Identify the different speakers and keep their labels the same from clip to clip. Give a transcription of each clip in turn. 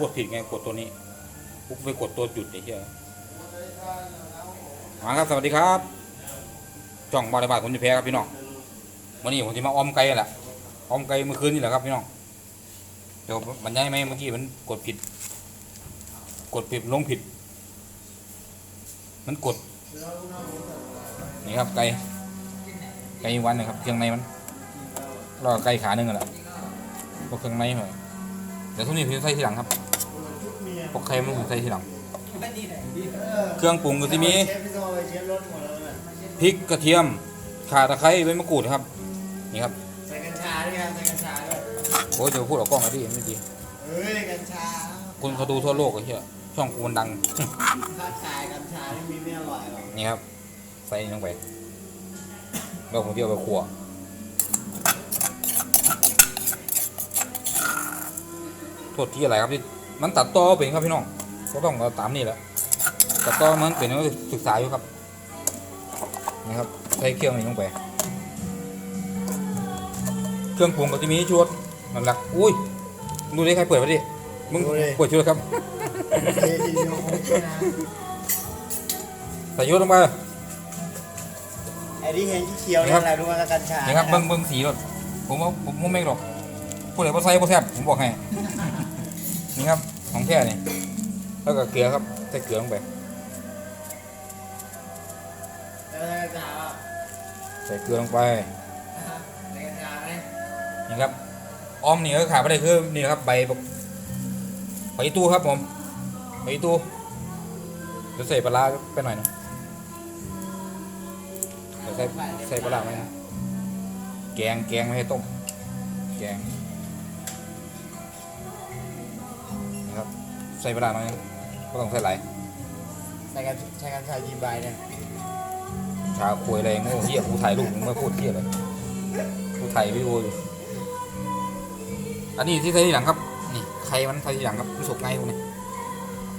Speaker 1: กดผิดไงกดตัวนี้กูไปกดตัวจุดไอ้เหี้ยมาครับสวัสดีครับจ่องบาริบาทผมจะแพ้ครับพี่น้องวันนี้ผมจะมาออมไก่แหละออมไก่เมื่อคืนนี่แหละครับพี่น้องเดี๋ยวมันย้ายไหมเมื่อกี้มันกดผิด กดผิดลงผิด มันกดนี่ครับไก่ไก่วันนะครับเครื่องในมันรอไก่ขาหนึ่งแหละพวกเครื่องในหน่อยเดี๋ยวทุกนี้ผมจะใส่ทีหลังครับ พวกไข่มันผมใส่ทีหลัง เครื่องปรุงก็จะมี
Speaker 2: เชฟพี่โซไปเชฟรถหมดแล้วน่ะ
Speaker 1: พริกกระเทียมข่าตะไคร้ใบมะกรูดครับ นี่ครับ
Speaker 2: ใส่กัญชาด้วยครับใส่กัญชาด้วย
Speaker 1: โอ้ยเดี๋ยวพูดเอากล้องมาที่เมื่อกี้
Speaker 2: เฮ้ยกัญชา
Speaker 1: คนเขาดูทั่วโลกไอ้เหี้ยช่องกูมันดัง
Speaker 2: ถ้าขายกัญชาไม่มีไม่อร่อยหรอก
Speaker 1: นี่ครับ ใส่นี่ลงไปเราผมเดียวไปขั่วโทษที่อะไรครับที่ มันตัดต่อเป็นครับพี่น้องก็ต้องเอาตามนี่แหละตัดต่อมันเป็นก็ศึกษาอยู่ครับนี่ครับใส่เครื่องนี้ลงไป เครื่องปรุงก็จะมีชุดนั่นแหละอุ้ยดูดิใครเปิดมาดิมึงเปิดชุดครับ
Speaker 2: เฮ้ยทีเดียวคงไม่นะ
Speaker 1: ใส่ชุดลงไป
Speaker 2: ไอ้ที่เห็นที่เขียว
Speaker 1: นี่
Speaker 2: นี่
Speaker 1: ครับ
Speaker 2: อะไรรู้ไหมกัญชา
Speaker 1: นี่ครับเบิ้งเบิ้งสีรถผมว่าผมผมไม่หรอกผู้ใดบ่ใส่บ่แซ่บผมบอกให้ นี่ครับของแท้นี่แล้วก็เกลือครับใส่เกลือลงไป
Speaker 2: ใส่กัญชาเปล่า
Speaker 1: ใส่เกลือลงไปนี่ครับอ้อมนี่ก็ขาดไม่ได้คือนี่ครับใบบักใบตู้ครับผมใบตู้เดี๋ยวใส่ปลาร้าไปหน่อยนึงเดี๋ยวใส่ใส่ปลาร้าไหมนะแกงแกงไม่ให้ต้มแกง ใส่ปลาร้าหน่อยนึงก็ต้องใส่หลาย
Speaker 2: ใส่กัญใส่กัญชากี่ใบเนี่ย
Speaker 1: ชาคุยอะไรโง่เหี้ยกูถ่ายรูปมึงไม่พูดเหี้ยเลยกูถ่ายวิดีโออยู่อันนี้ที่ใส่ทีหลังครับ นี่ไข่มันใส่ทีหลังครับมันสุกง่ายพวกนี้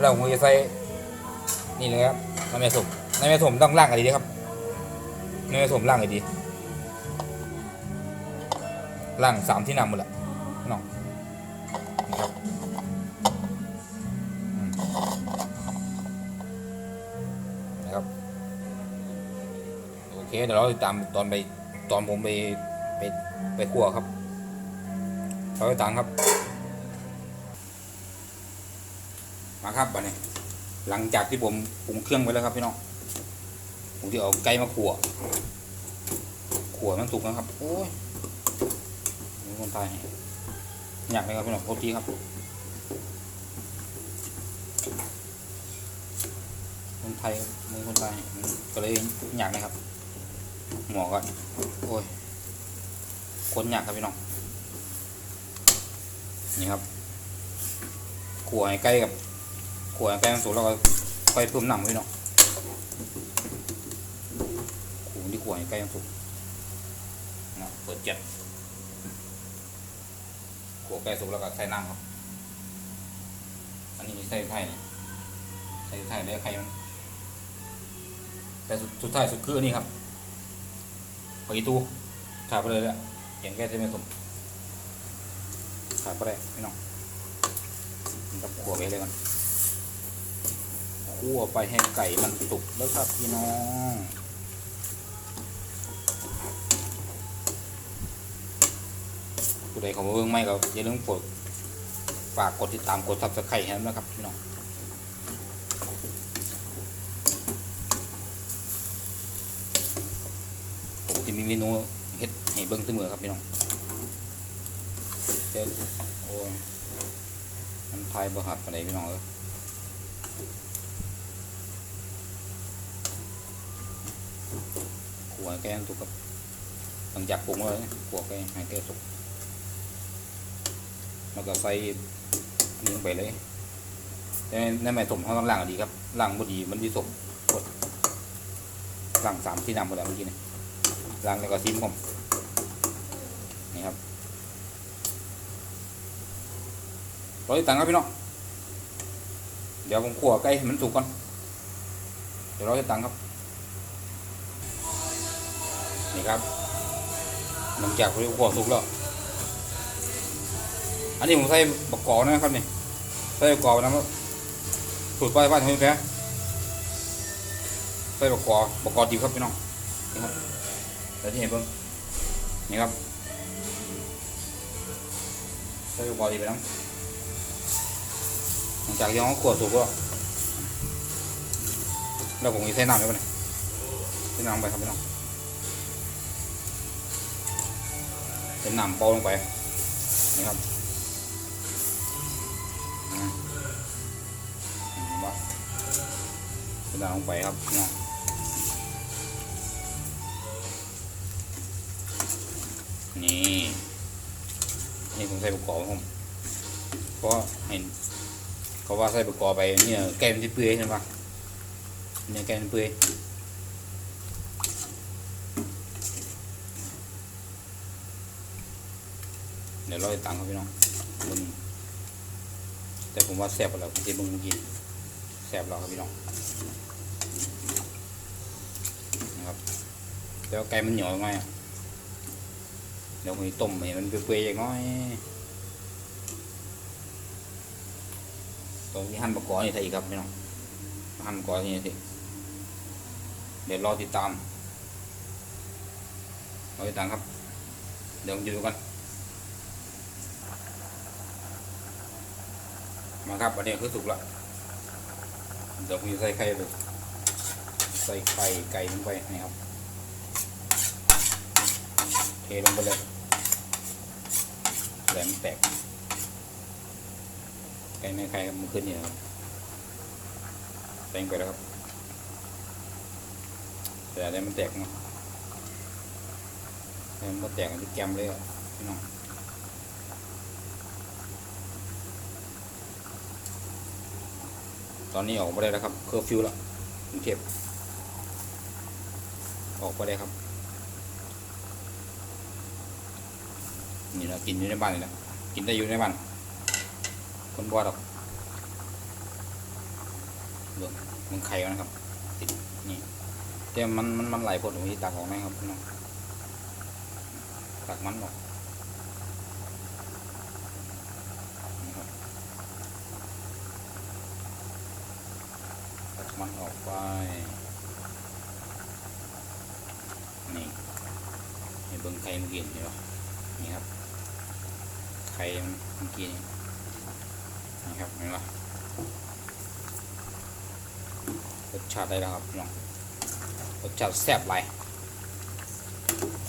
Speaker 1: แล้วผมจะใส่นี่เลยครับน้ำแม่สมน้ำแม่สมต้องล่างอะไรดีครับน้ำแม่สมล่างอะไรดีล่างสามที่นำหมดละน้อง เคเดี๋ยวเราติดตามตอนไปตอนผมไปไปไปคั่วครับเราไปตามครับ มาครับบัดนี้ หลังจากที่ผมปรุงเครื่องไว้แล้วครับพี่น้องผมที่เอาไก่มาขั่วขั่วมันสุกนะครับโอ้ยมีคนตายให้อยากเลยครับพี่น้องโทษทีครับคนไทยมือคนตายก็เลยอยากนะครับ หมอก็โอ้ยคนยากครับพี่น้อง นี่ครับขัวให้ใกล้กับขัวให้ใกล้มันสุกแล้วก็ค่อยเพิ่มน้ำพี่น้องขั่วที่ขัวให้ใกล้มันสุกนะเปิดเจ็ดขัวใกล้สุกแล้วก็ใส่น้ำครับ อันนี้ใส่ไทยใส่ไทยได้ไข่มันแต่สุดสุดท้ายสุดคืออันนี้ครับ ไปตู้ขาดไปเลยแหละเห็นแค่ใช่ไหมผมขาดไปเลยพี่น้องมันต้องขั่วไปเลยกันคั่วไปให้ไก่มันสุกแล้วครับพี่น้องผู้ใดขามาเบิ่งไม่ก็อย่าลืมกดฝากกดติดตามกดซับสไครต์ให้ด้วนะครับพี่น้อง มีเมนูเฮ็ดให้เบิ่งเสมอครับพี่น้องเจ้โอ้ยมันพายบ่หักปานใดพี่น้องเอ้ยขัวแกงสุกครับหลังจากปรุงแล้วเนี่ยขัวแกงให้แกงสุกแล้วก็ใส่นนี้ลงไปเลยแต่ในแม่สมเขาต้องล้างดีครับล้างบ่ดีมันดีสมกดล้างสามที่นำหมดแล้วเมื่อกี้นี่ ล้างแล้วก็ซิมผมนี่ครับรอติดตามครับพี่น้องเดี๋ยวผมขั่วไก่ให้มันสุกก่อนเดี๋ยวรอติดตามครับนี่ครับหลังจากที่ขั่วสุกแล้วอันนี้ผมใส่บักกอกนะครับนี่ใส่ประกอบนะครับสูตรป้ายบ้านให้แพ้ใส่ประกอบประกอบดีครับพี่น้องนี่ครับ แต่ที่เห็นเพิ่งนี่ครับใส่ประกอดีไปน้ำหลังจากที่เขวดสุกก็แล้วผมมีใส่น้ำไปก่อนใส่น้ำไปครับพี่น้องใส่น้ำเปาลงไปนี่ครับอ่าเห็นปะกระดาษลงไปครับเนาะ นี่นี่ผมใส่ประกอบผมเพราะเห็นเขาว่าใส่ประกอบไปเนี่ยแกมที่เปื่อยใช่ปะเนี่ยแกมมันเปื่อยเดี๋ยวเราไปตังค์ครับพี่น้องบนแต่ผมว่าแซ่บกว่าแล้วผมจะมึงกี้แซ่บแล้วครับพี่น้องนะครับแล้วไก่มันเหนียวไหมอะ เดี๋ยวมจะต้มให้มันเปื่อยๆอย่างน้อยตรงที่หั่นประกอบนี่ใส่อีกครับพี่น้องหั่นประกอบนี่สิเดี๋ยวรอติดตามรอติดตามครับ เดี๋ยวผมจะดูกันมาครับอันนี้คือสุกละเดี๋ยวผมจะใส่ไข่ไปใส่ไข่ไก่ลงไปนี่ครับเทลงไปเลย แหลมนแตกไก่ไม่ไข่ครมันขึ้นนี่ครับใส่ลงไปแล้วครับ แต่อะไรมันแตกเนาะแต่มันแตกอันที่แกมเลยอะพี่น้องตอนนี้ออกมาได้แล้วครับ เคอร์ฟิวแล้วกรุงเทพออกไปได้ครับ นี่เรากินอยู่ในบ้านนี่แหละกินได้อยู่ในบ้านคนบัวดอกเบื้องมันไข่มันะครับติดนี่แต่มันมันมันไหลผลตรงนี้ตักออกไหมครับพี่น้องตักมันออกตัดมันออกไปนี่ให้เบิ้งไข่เมื่อกี้เห็นปะนี่ครับ ข่มันเมื่อกี้นี่ครับเห็นปะรสชาติได้แล้วครับพี่น้องรสชาติแซ่บหลาย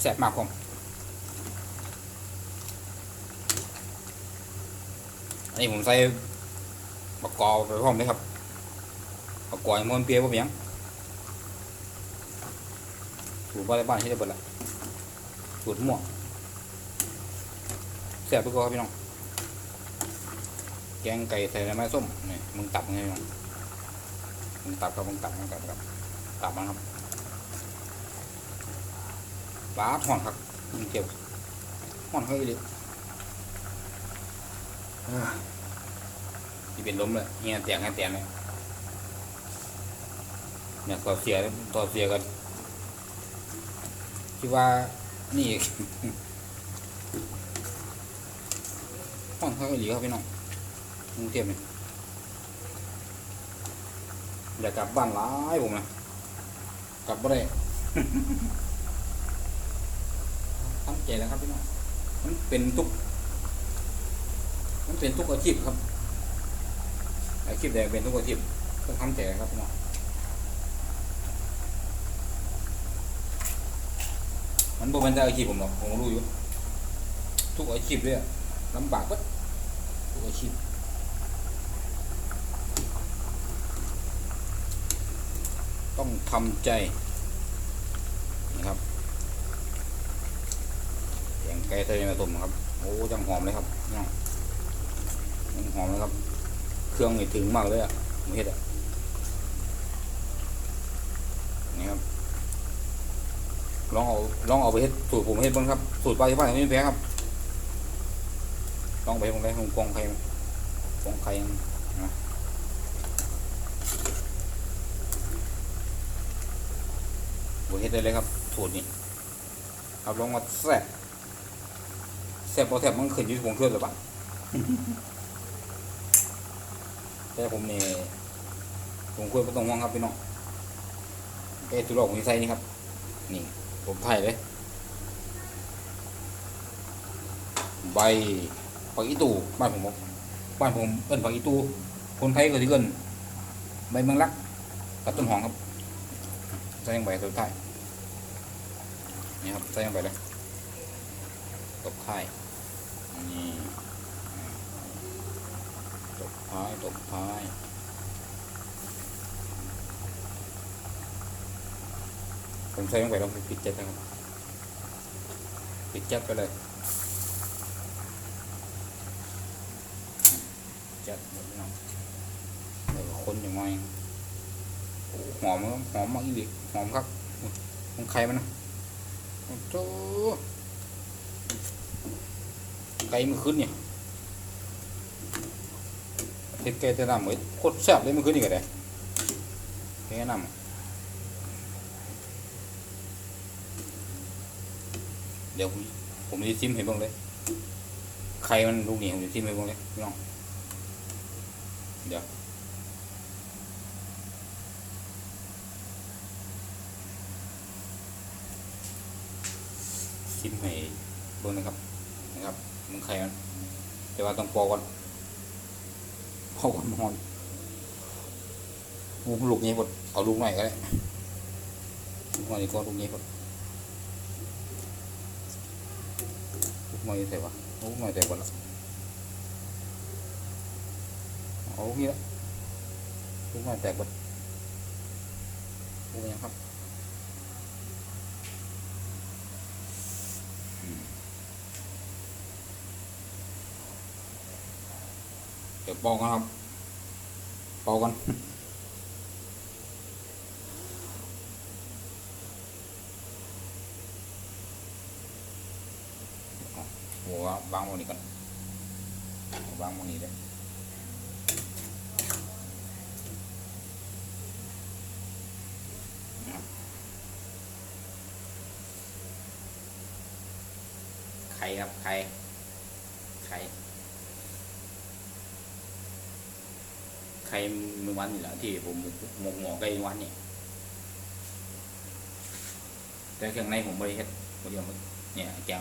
Speaker 1: แซ่บมากผมอันนี้ผมใส่ประกอบไปพร้อมเลยครับประกอบให้มันเปรี้ยวบ่เพียงสูตรบ้านบ้านที่ได้เบิดละสูตรม่วง ซ่บไปกว่าครับพี่น้อง แกงไก่ใส่ไม้ส้มนี่มึงตับไงพี่น้องมึงตับครับมึงตับมึงตับครับตับมันครับปลาห่อนครับมึงเกี่ยวห่อนเขาอีหลีเอ้ยที่เป็นลมเลยเงี้ยเตียงเงี้ยเตียงเลยเนี่ยต่อเสียต่อเสียกันคิดว่านี่ อีกห้องเขาก็ดีครับพี่น้องกรุงเทพนี่อยากกลับบ้านหลายผมนะกลับบ่ได้ทำใจแล้วครับพี่น้องมันเป็นทุกมันเป็นทุกอาชีพครับอาชีพใดเป็นทุกอาชีพต้องทำใจครับพี่น้องมันบ่เป็นแต่อาชีพผมหรอกผมรู้อยู่ ทุกอาชีพเลยอะลำบากก็ อาชีพต้องทำใจนะครับแกงไก่ใส่มาต้มครับ โอ้จังหอมเลยครับพี่น้องยังหอมเลยครับ เครื่องนี่ถึงมากเลยอะไม่เห็ดอะนี่ครับลองเอาลองเอาไปเฮ็ดสูตรผมเฮ็ดบ้างครับสูตรปลาที่บ้านไม่แพ้ครับ ลองไปผมได้ผมกองไข่กองไข่นะผมเฮ็ดได้เลยครับสูตรนี้ครับลองมาแซ่บแซ่บพอแซ่บมันขึ้นยู่ที่ผมเชื่อหรือเปล่าแต่ผมเนี่ยผมคุยไม่ต้องห่วงครับพี่น้องเอ้ตุลอกผมสิใส่นี่ครับ นี่ผมไทยเลยใบ ผักอีตูบ้านผมบ้านผมเอิ้นผักอีตูคนไทยก็ที่เอิ้นใบเมืองลักกับต้นหอมครับใส่ลงไปสุดท้ายนี่ครับใส่ลงไปเลยตบท้ายนี่ตบท้ายตบท้ายผมใส่ลงไปแล้วปิดเจ็ดนะครับปิดเจ็ดไปเลย จัดหมดน้องแล้วก็คนอย่างไรโอ้หอมหอมมากอีกหอมครับอุ๊ยของใครมันนะโอ้โหไก่มันขึ้นเนี่ยเฮ็ดไก่แต่น้ำเหมือนโคตรแซ่บเลยมันขึ้นอีกเลยแค่นำเดี๋ยวผมจะชิมให้บ้างเลยไข่มันลูกนี่ผมจะชิมให้บ้างเลยพี่น้อง เดี๋ยวชิมให้เบิ่งนะครับนะครับมึงไข่มันแต่ว่าต้องปอก่อนปอก่อนมันอนลูกลูกนี้หมดเอาลูกหน่อยก็ได้ลูกหน่อยก็ลูกนี้หมดลูกหน่อยใส่วะลูกหน่อยใส่ก่อนละ เอางี้ละลูกมาแตกหมดลูกยังครับเดี๋ยวปอกกันครับปอกกันหัววางบนนี้ก่อนวางบนนี้เลย ข่ครับไข่ไข่ไข่มือวันนี่แหละที่ผมหมกหมอไก่วันนี่แต่เครื่องในผมบริเฮ็ดบริเฮ็ดเนี่ยแกง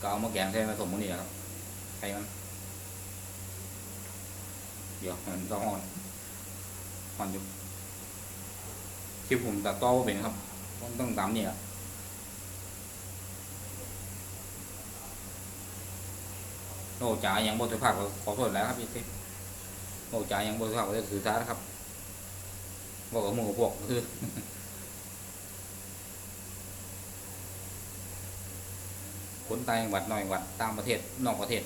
Speaker 1: ก็เอามาแกงใส่ผสมมันนี่แหละครับไข่มันเดี๋ยวมันต้องอ่อนอ่อนอยู่ที่ผมตัดต่อเป็นครับต้องต้องตามนี่แหละ โนจ่ายังบริภาคขอโทษแล้วครับพี่โนจ่ายังบริภาคจะสื่อสารครับบอกกับหมือพวกคือคนตางจังหวัดนอกจังหวัดตางประเทศนอกประเทศ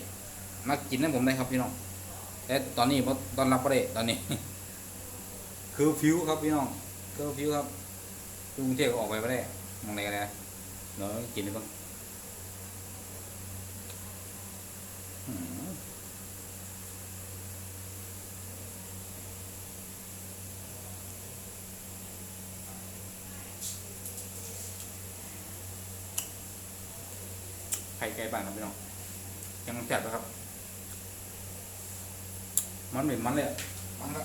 Speaker 1: มากินนั่นผมได้ครับพี่น้องแต่ตอนนี้ตอนรับประเทศตอนนี้ คือฟิวครับพี่น้องคือฟิวครับกรุงเทพออกไปไม่ได้มองไหนกันนะเนาะกินได้บ้าง อืม ไข่ไก่บ้านครับพี่น้องยังแสบนะครับ มันเหม็นมันเลยมันละ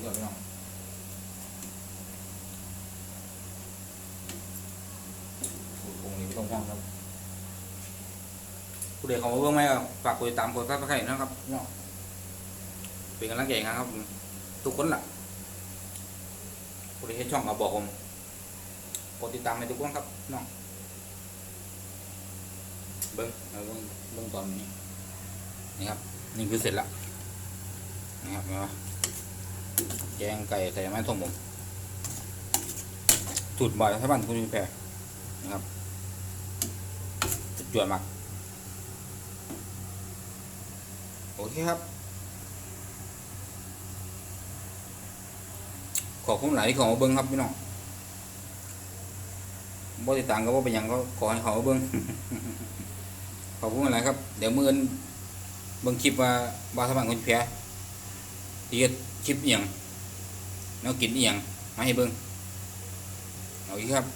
Speaker 1: เดี๋ยวพี่น้อง สูตรปรุงนี้ไม่ต้องห่วงครับ ผู้ใดเขามาเบิ่งไหมก็ฝากกดติดตามกดซับสไครต์นะครับน้องเป็นกำลังใจให้ครับ ทุกคนล่ะผู้ใดเห็นช่องก็บอกผมกดติดตามในทุกคนครับน้องเบิ้งเอาเบิ้งเบิ้งตอนนี้นี่ครับนี่คือเสร็จละนี่ครับเห็นไหมแกงไก่ใส่ไม้ทงผมจุดบ่อยใช่บ้านคุณมีแพรนะครับสุดยอดมาก โอเคครับ ขอบคุณหลายที่เของมาเบิ้งครับพี่น้องบ่ติดตามก็บ่เป็นหยังก็ขอให้เขาเบิ้งขอบคุณหลายครับ เดี๋ยวมื้อนเบิ่งคลิปว่าบาสมันคนแพ้ที่คลิปอียังแนวกินอียังมาให้เบิ่งโอเคครับ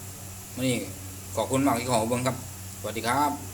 Speaker 1: นี้ขอบคุณมากที่เขอมาเบิ่งครับ สวัสดีครับ